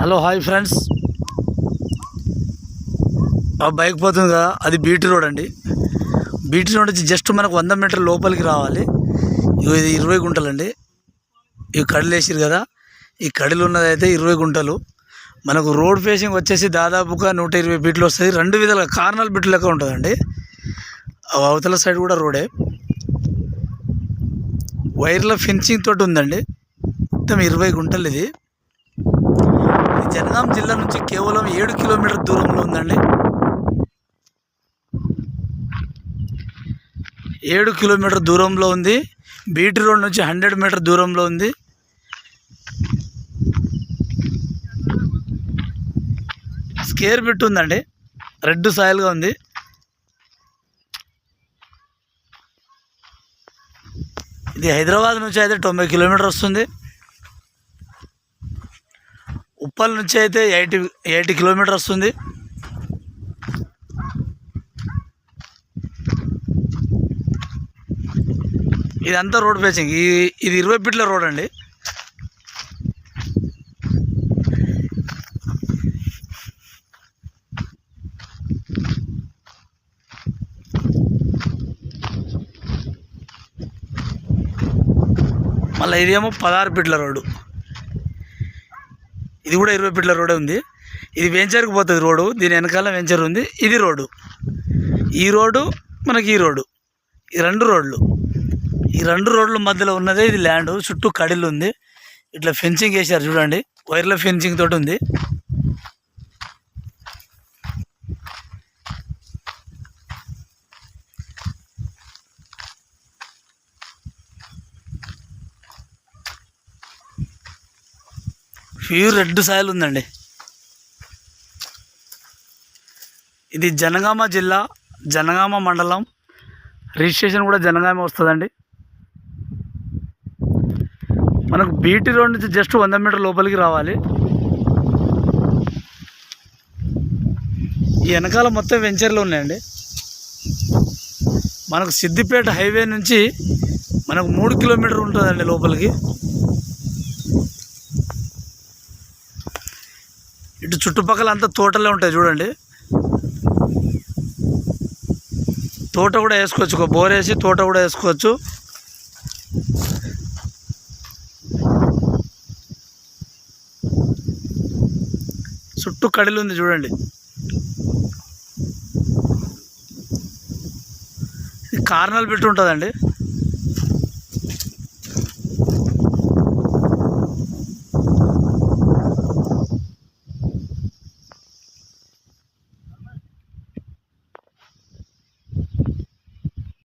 Hello hi friends. ఆ bike పోతుంది కదా అది బీటీ రోడ్ అండి. బీటీ రోడ్ వచ్చి జస్ట్ మనకు వంద మీటర్ లోపలికి రావాలి. ఇది ఇరవై గుంటలండి. ఈ కడలు వేసారు కదా ఈ కడలు ఉన్నదైతే ఇరవై గుంటలు. మనకు రోడ్ ఫేసింగ్ వచ్చేసి దాదాపుగా నూట ఇరవై ఫీట్లు వస్తుంది రెండు విధాలుగా కార్నల్ బిట్ లెక్క ఉంటుందండి. అవతల సైడ్ కూడా రోడే. వైర్ల ఫెన్సింగ్ తోటి ఉందండి. మొత్తం ఇరవై గుంటలు ఇది. జనగాం జిల్లా నుంచి కేవలం ఏడు కిలోమీటర్ దూరంలో ఉందండి. ఏడు కిలోమీటర్ దూరంలో ఉంది. బీటీ రోడ్ నుంచి హండ్రెడ్ మీటర్ దూరంలో ఉంది. స్కేర్ బిట్ ఉందండి. రెడ్ సాయిల్గా ఉంది. ఇది హైదరాబాద్ నుంచి అయితే తొంభై కిలోమీటర్ వస్తుంది. ఉప్పల్ నుంచి అయితే ఎయిటీ ఎయిటీ కిలోమీటర్ వస్తుంది. ఇదంతా రోడ్ ఫేసింగ్. ఈ ఇది ఇరవై ఫీట్ల రోడ్ అండి. మళ్ళీ ఇదేమో పదహారు ఫీట్ల రోడ్డు. ఇది కూడా ఇరవై ఫీట్ల రోడే ఉంది. ఇది వెంచర్కి పోతుంది రోడ్డు. దీని వెనకాల వెంచర్ ఉంది. ఇది రోడ్డు. ఈ రోడ్డు మనకి ఈ రోడ్డు. ఈ రెండు రోడ్లు. ఈ రెండు రోడ్ల మధ్యలో ఉన్నదే ఇది ల్యాండ్ చుట్టూ కడిలు ఉంది. ఇట్లా ఫెన్సింగ్ వేశారు చూడండి. వైర్ల ఫెన్సింగ్ తోటి ఉంది. ప్యూర్ రెడ్ సాయిల్ ఉందండి. ఇది జనగామ జిల్లా జనగామ మండలం. రిజిస్ట్రేషన్ కూడా జనగామ వస్తుందండి. మనకు బీటీ రోడ్ నుంచి జస్ట్ వంద మీటర్ లోపలికి రావాలి. ఈ వెనకాల మొత్తం వెంచర్లు ఉన్నాయండి. మనకు సిద్దిపేట హైవే నుంచి మనకు మూడు కిలోమీటర్ ఉంటుందండి లోపలికి. ఇటు చుట్టుపక్కల అంతా తోటలే ఉంటాయి చూడండి. తోట కూడా వేసుకోవచ్చు ఒక బోర్ వేసి తోట కూడా వేసుకోవచ్చు. చుట్టూ కడిలు ఉంది చూడండి. ఇది కార్నల్ పెట్టి ఉంటుందండి.